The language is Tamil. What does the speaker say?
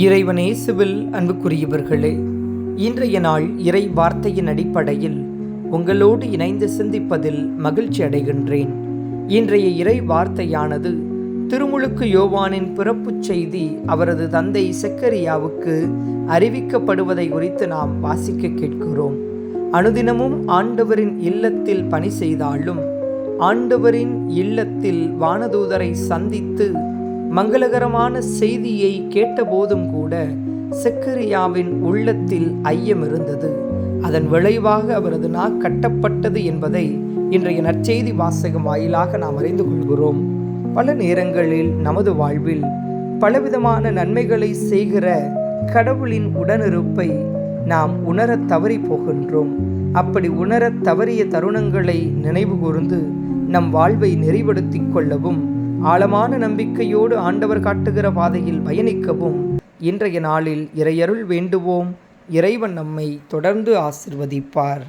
இறைவனேசுவில் அன்புக்குரியவர்களே இன்றைய நாள் இறை வார்த்தையின் அடிப்படையில் உங்களோடு இணைந்து சிந்திப்பதில் மகிழ்ச்சி அடைகின்றேன். இன்றைய இறை வார்த்தையானது திருமுழுக்கு யோவானின் பிறப்புச் செய்தி அவரது தந்தை செக்கரியாவுக்கு அறிவிக்கப்படுவதை குறித்து நாம் வாசிக்க கேட்கிறோம். அனுதினமும் ஆண்டவரின் இல்லத்தில் பணி செய்தாலும் ஆண்டவரின் இல்லத்தில் வானதூதரை சந்தித்து மங்களகரமான செய்தியை கேட்டபோதும் கூட செக்கரியாவின் உள்ளத்தில் ஐயம் இருந்தது. அதன் விளைவாக அவரது நா கட்டப்பட்டது என்பதை இன்றைய நற்செய்தி வாசகம் வாயிலாக நாம் அறிந்து கொள்கிறோம். பல நேரங்களில் நமது வாழ்வில் பலவிதமான நன்மைகளை செய்கிற கடவுளின் உடனிருப்பை நாம் உணரத் தவறி போகின்றோம். அப்படி உணரத் தவறிய தருணங்களை நினைவு கூர்ந்து நம் வாழ்வை நெறிப்படுத்திக் கொள்ளவும் ஆழமான நம்பிக்கையோடு ஆண்டவர் காட்டுகிற பாதையில் பயணிக்கவும். இன்றைய நாளில் இறையருள் வேண்டுவோம். இறைவன் நம்மை தொடர்ந்து ஆசிர்வதிப்பார்.